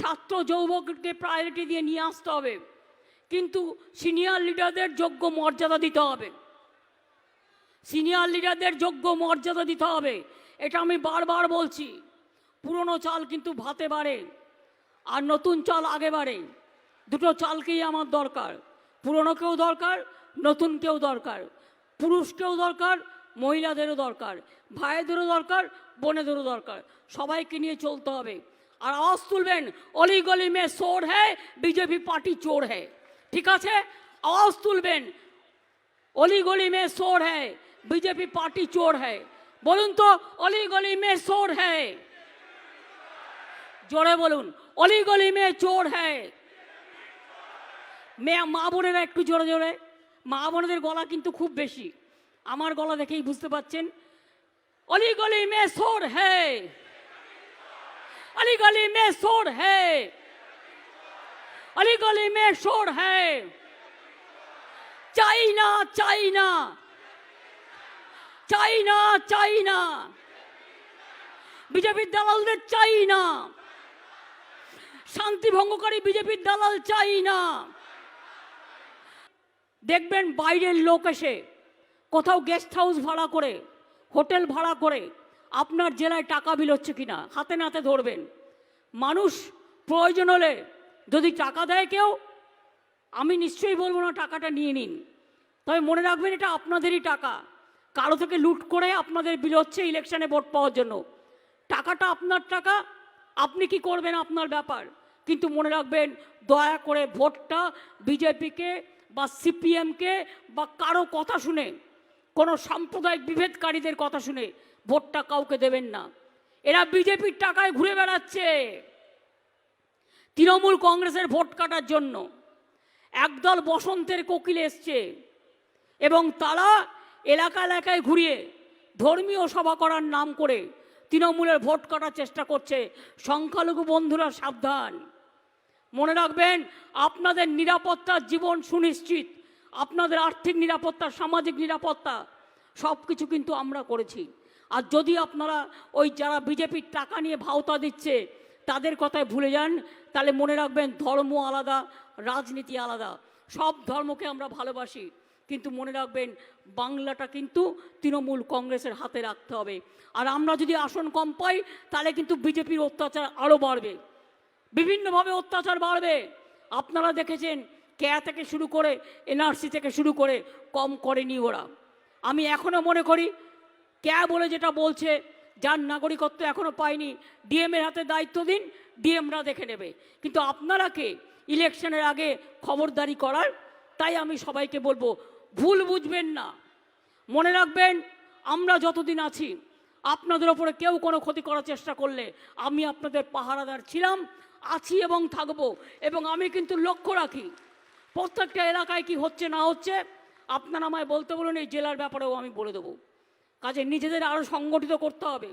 ছাত্র যৌবককে প্রায়োরিটি দিয়ে নিয়ে আসতে হবে। কিন্তু সিনিয়র লিডারদের যোগ্য মর্যাদা দিতে হবে। সিনিয়র লিডারদের যোগ্য মর্যাদা দিতে হবে। এটা আমি বারবার বলছি। পুরনো চাল কিন্তু ভাতে বাড়ে, আর নতুন চাল আগে বাড়ে। দুটো চালকেই আমার দরকার। পুরনোকেও দরকার নতুনকেও দরকার। পুরুষকেও দরকার, মহিলাদেরও দরকার। ভাইদেরও দরকার, বোনেদেরও দরকার। সবাইকে নিয়ে চলতে হবে। আর আওয়াজ তুলবেন অলি গলি মে চোর হ্যায়, বিজেপি পার্টি চোর হ্যায়। ঠিক আছে? আওয়াজ তুলবেন অলি গলি মে চোর হ্যায়, বিজেপি পার্টি চোর হ্যায়। বলুন তো অলি গলি মে চোর হ্যায়। জোরে বলুন অলি গলি মে চোর হ্যায়। মেয়ে মা বোনেরা একটু জোরে জোরে। মা বোনেদের গলা কিন্তু খুব বেশি। আমার গলা দেখেই বুঝতে পাচ্ছেন। অলি গলি মে চোর হ্যায়। अली गली में शोर है अली गली में शोर है चाइना चाइना চাইনা চাইনা বিজেপির দালালদের চাই না শান্তি ভঙ্গকারী বিজেপির দালাল চাই না দেখবেন বাইরের লোক এসে কোথাও গেস্ট হাউস ভাড়া করে হোটেল ভাড়া করে আপনার জেলায় টাকা বিল হচ্ছে কিনা? হাতে নাতে ধরবেন। মানুষ প্রয়োজন হলে যদি টাকা দেয় কেউ, আমি নিশ্চয়ই বলব না টাকাটা নিয়ে নিন। তবে মনে রাখবেন এটা আপনাদেরই টাকা। কারও থেকে লুট করে আপনাদের বিল হচ্ছে ইলেকশনে ভোট পাওয়ার জন্য। টাকাটা আপনার টাকা, আপনি কি করবেন আপনার ব্যাপার। কিন্তু মনে রাখবেন, দয়া করে ভোটটা বিজেপিকে বা সিপিএমকে বা কারও কথা শুনে, কোনো সাম্প্রদায়িক বিভেদকারীদের কথা শুনে ভোটটা কাউকে দেবেন না। এরা বিজেপির টাকায় ঘুরে বেড়াচ্ছে। তৃণমূল কংগ্রেসের ভোট কাটার জন্য একদল বসন্তের কোকিল এসছে এবং তারা এলাকা এলাকায় ঘুরিয়ে ধর্মীয় সভা করার নাম করে তৃণমূলের ভোট কাটার চেষ্টা করছে। সংখ্যালঘু বন্ধুরা, সাবধান। মনে রাখবেন, আপনাদের নিরাপত্তার জীবন সুনিশ্চিত। আপনাদের আর্থিক নিরাপত্তা, সামাজিক নিরাপত্তা সব কিছু কিন্তু আমরা করেছি। আর যদি আপনারা ওই যারা বিজেপির টাকা নিয়ে ভাওতা দিচ্ছে, তাদের কথায় ভুলে যান, তাহলে মনে রাখবেন ধর্ম আলাদা, রাজনীতি আলাদা। সব ধর্মকে আমরা ভালোবাসি, কিন্তু মনে রাখবেন বাংলাটা কিন্তু তৃণমূল কংগ্রেসের হাতে রাখতে হবে। আর আমরা যদি আসন কম পাই, তাহলে কিন্তু বিজেপির অত্যাচার আরও বাড়বে। বিভিন্নভাবে অত্যাচার বাড়বে। আপনারা দেখেছেন ক্যা থেকে শুরু করে এনআরসি থেকে শুরু করে কম করেনি ওরা। আমি এখনও মনে করি ক্যা বলে যেটা বলছে, যার নাগরিকত্ব এখনও পায়নি ডিএমের হাতে দায়িত্ব দিন, ডিএমরা দেখে নেবে। কিন্তু আপনারা কে? ইলেকশনের আগে খবরদারি করার? তাই আমি সবাইকে বলব, ভুল বুঝবেন না। মনে রাখবেন, আমরা যতদিন আছি, আপনাদের ওপরে কেউ কোনো ক্ষতি করার চেষ্টা করলে আমি আপনাদের পাহারাদার ছিলাম, আছি এবং থাকব। এবং আমি কিন্তু লক্ষ্য রাখি, প্রত্যেকটা এলাকায় কি হচ্ছে না হচ্ছে, আপনারা আমায় বলতে বলুন, এই জেলার ব্যাপারেও আমি বলে দেবো। কাজে নিজেদের আরও সংগঠিত করতে হবে।